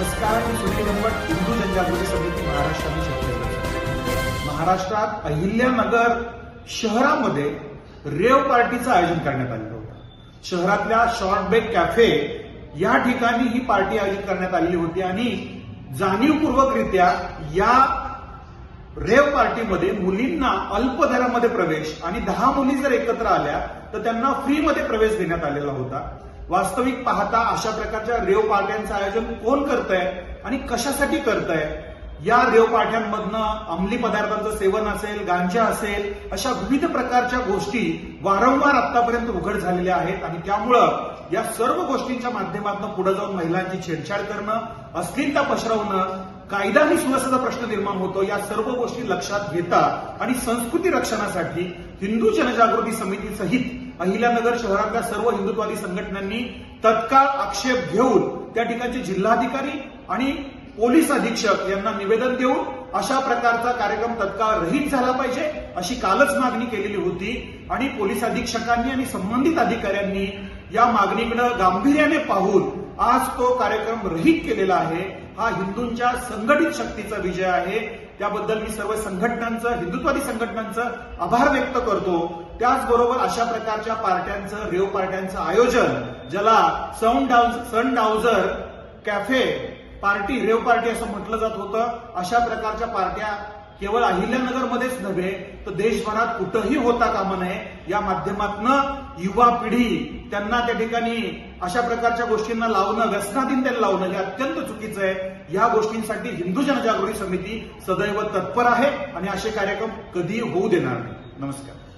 नमस्कार मी सुनील गंभट हिंदू जनजागृती समिती महाराष्ट्राने छत्तीसगड महाराष्ट्रात अहिल्यानगर शहरामध्ये रेव पार्टीचं आयोजन करण्यात आलेलं होतं. शहरातल्या शॉर्ट बेक कॅफे या ठिकाणी ही पार्टी आयोजित करण्यात आलेली होती आणि जाणीवपूर्वकरित्या या रेव पार्टीमध्ये मुलींना अल्प दरामध्ये प्रवेश आणि दहा मुली जर एकत्र आल्या तर त्यांना फ्रीमध्ये प्रवेश देण्यात आलेला होता. वास्तविक पाहता अशा प्रकारच्या रेव पार्ट्यांचं आयोजन कोण करतंय आणि कशासाठी करतंय? या रेव पाठ्यांमधनं अंमली पदार्थांचं सेवन असेल गांजा असेल अशा विविध प्रकारच्या गोष्टी वारंवार आतापर्यंत उघड झालेल्या आहेत आणि त्यामुळं या सर्व गोष्टींच्या माध्यमातून पुढे जाऊन महिलांची छेडछाड करणं अश्लीलता पसरवणं कायदा आणि सुव्यवस्थेचा प्रश्न निर्माण होतो या सर्व गोष्टी लक्षात घेता आणि संस्कृती रक्षणासाठी हिंदू जनजागृती समिती सहित अहिल्यानगर शहरातल्या सर्व हिंदुत्वादी संघटनांनी तत्काळ आक्षेप घेऊन त्या ठिकाणचे जिल्हाधिकारी आणि पोलीस अधीक्षक यांना निवेदन देऊन अशा प्रकारचा कार्यक्रम तत्काळ रहित झाला पाहिजे अशी कालच मागणी केलेली होती आणि पोलीस अधीक्षकांनी आणि संबंधित अधिकाऱ्यांनी या मागणीकडे गांभीर्याने पाहून आज तो कार्यक्रम रहित केलेला आहे. हा हिंदूंच्या संघटित शक्तीचा विजय आहे. त्याबद्दल मी सर्व संघटनांचं हिंदुत्वादी संघटनांचं आभार व्यक्त करतो. त्याचबरोबर अशा प्रकारच्या पार्ट्यांचं रेव पार्ट्यांचं आयोजन ज्याला sundowners sundowner cafe party rave party असं म्हटलं जात होतं. अशा प्रकारच्या पार्ट्या केवळ अहिल्यानगरमध्येच नव्हे तर देशभरात कुठंही होता कामा नये. या माध्यमातनं युवा पिढी त्यांना त्या ठिकाणी अशा प्रकारच्या गोष्टींना लावणं व्यसनाधीन त्यांना लावणं हे अत्यंत चुकीचं आहे. या गोष्टींसाठी हिंदू जनजागृती समिती सदैव तत्पर आहे आणि असे कार्यक्रम कधीही होऊ देणार नाही. नमस्कार.